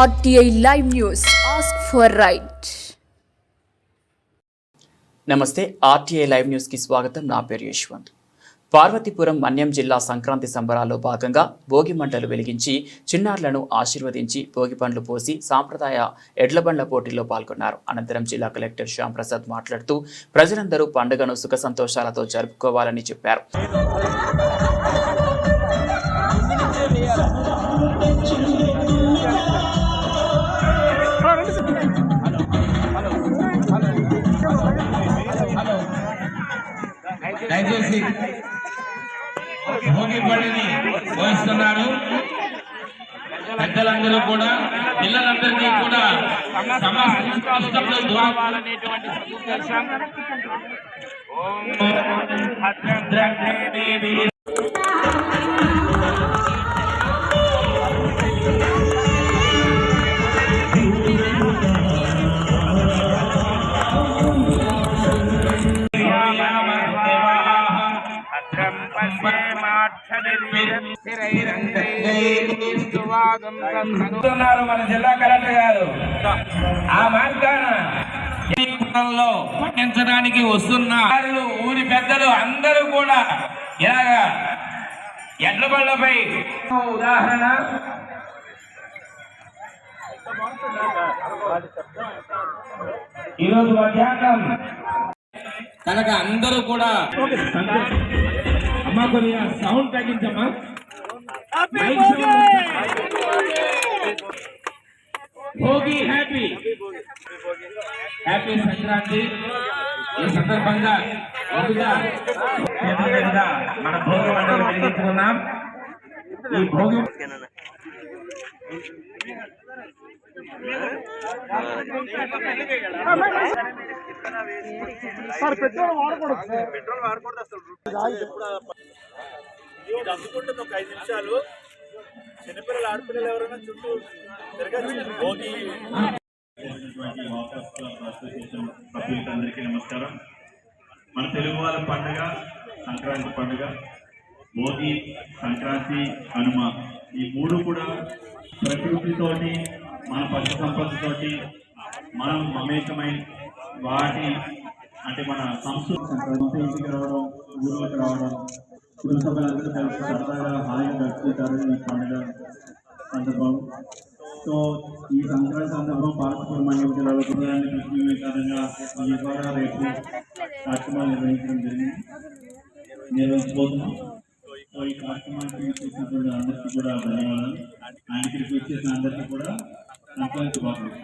RTI live news ask for right నమస్తే RTI live న్యూస్కి స్వాగతం. నా పేరు యశ్వంత్. పార్వతీపురం మన్యం జిల్లా సంక్రాంతి సంబరాల్లో భాగంగా భోగి మంటలు వెలిగించి చిన్నారులను ఆశీర్వదించి భోగి పండ్లు పోసి సాంప్రదాయ ఎడ్లబండ్ల పోటీల్లో పాల్గొన్నారు. అనంతరం జిల్లా కలెక్టర్ శ్యామ్ ప్రసాద్ మాట్లాడుతూ ప్రజలందరూ పండుగను సుఖ సంతోషాలతో జరుపుకోవాలని చెప్పారు. దయచేసి భోగి పడిని పోయిస్తున్నారు పెద్దలందరూ కూడా పిల్లలందరికీ కూడా సమస్యలు సదుద్దేశం. ఓం భద్రం దేవి మన జిల్లా కలెక్టర్ గారు. ఆ మార్గాన ఈ పట్టించడానికి వస్తున్న ఊరి పెద్దలు అందరూ కూడా ఇలాగా ఎడ్ల బళ్ళపై ఉదాహరణ. ఈరోజు మధ్యాహ్నం కనుక అందరూ కూడా అమ్మా కొద్దిగా sound తగ్గించమ్మా mic sound Bhogi happy happy Sankranti ఈ సందర్భంగా ముందుగా చేతుల మీదుగా మన భోగి మంటలు వెలిగించుకున్నాం ఈ భోగి ఇది అందుకుంటుంది ఒక ఐదు నిమిషాలు. చిన్నపిల్లలు ఆడపిల్లలు ఎవరైనా చుట్టూ తిరగచ్చు. భోగి సభ్యులందరికీ నమస్కారం. మన తెలుగు వాళ్ళ పండుగ సంక్రాంతి పండుగ భోగి సంక్రాంతి హనుమ. ఈ మూడు కూడా ప్రకృతితోటి మన పశు సంపదతోటి మనం మమేకమై వాటి అంటే మన సంస్కృతి ఇంటికి రావడం ఊళ్ళోకి రావడం కుటుంబ సభ్యులందరూ కలిసి సరదాగా హాయిగా గడుపుతారు ఈ పండుగ సందర్భం. సో ఈ సంక్రాంతి సందర్భం పార్వతీపురం జిల్లాలో కుటుంబాన్ని కృష్ణ వివేకానంగా ఈ ద్వారా రేపు కార్యక్రమాలు నిర్వహించడం జరిగింది. నిర్వహించబోతున్నాం సో ఈ కార్యక్రమానికి చేసినటువంటి అందరికీ కూడా ధన్యవాదాలు. ఆయనకి వచ్చేసిన అందరికీ కూడా సంక్రాంతి బాగుంది